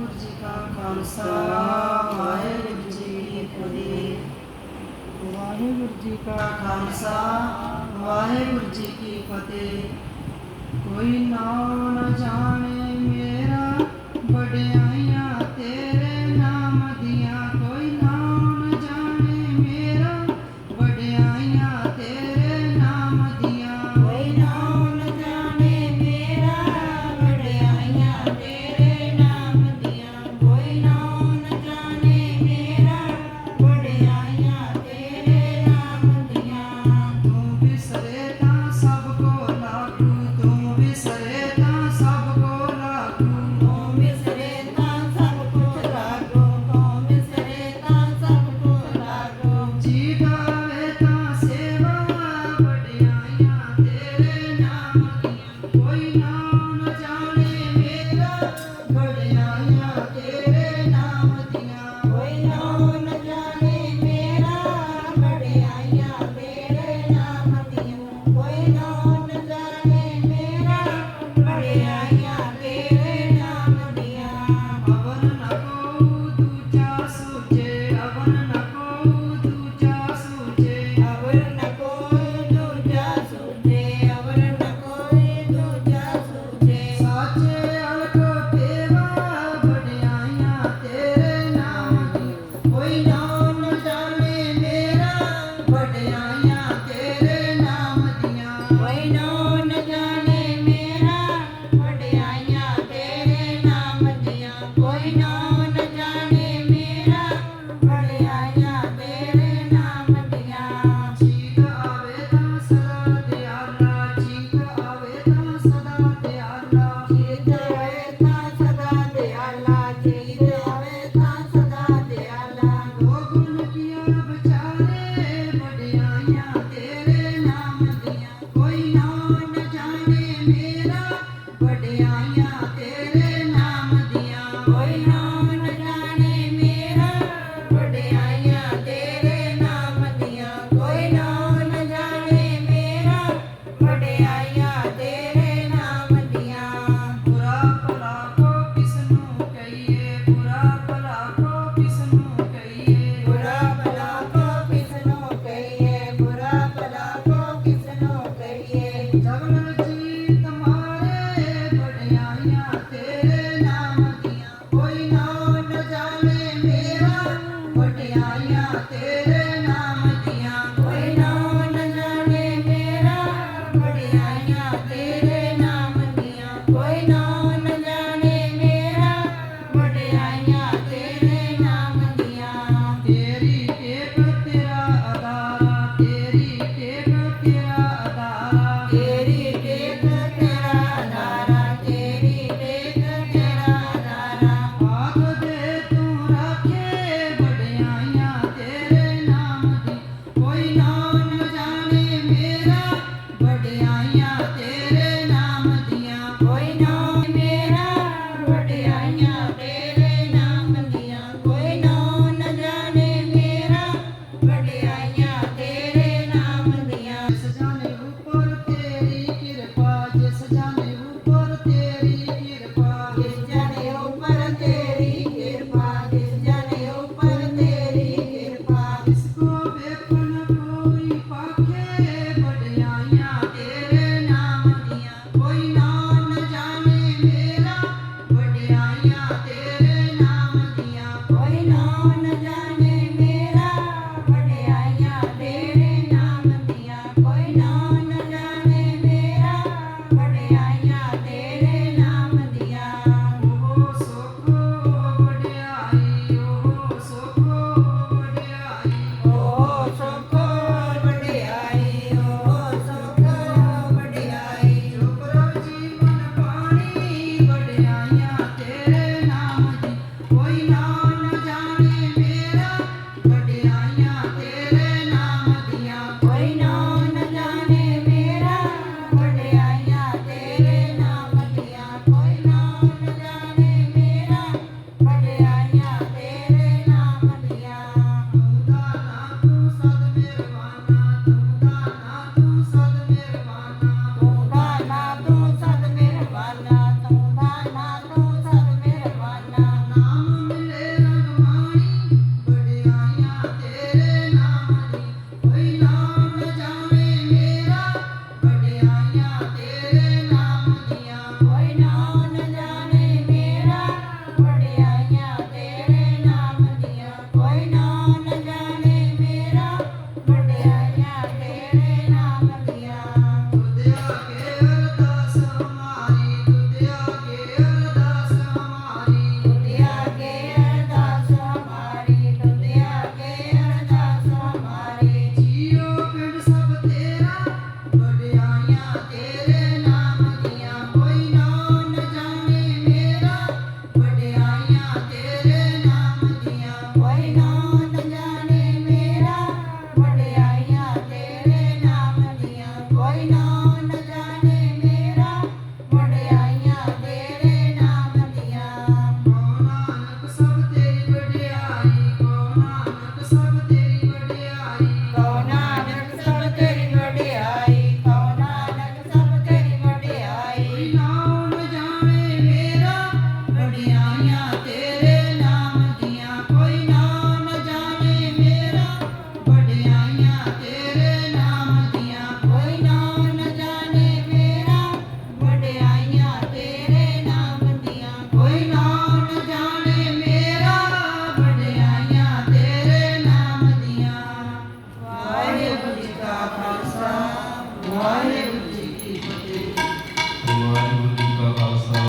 ਵਾਹਿਗੁਰੂ ਜੀ ਕਾ ਖਾਲਸਾ ਵਾਹਿਗੁਰੂ ਜੀ ਕੀ ਫਤਿਹ। ਵਾਹਿਗੁਰੂ ਜੀ ਕਾ ਖਾਲਸਾ ਵਾਹਿਗੁਰੂ ਜੀ ਕੀ ਫਤਿਹ। ਕੋਈ ਨਾਮ ਨਾ ਜਾਣੇ Yeah.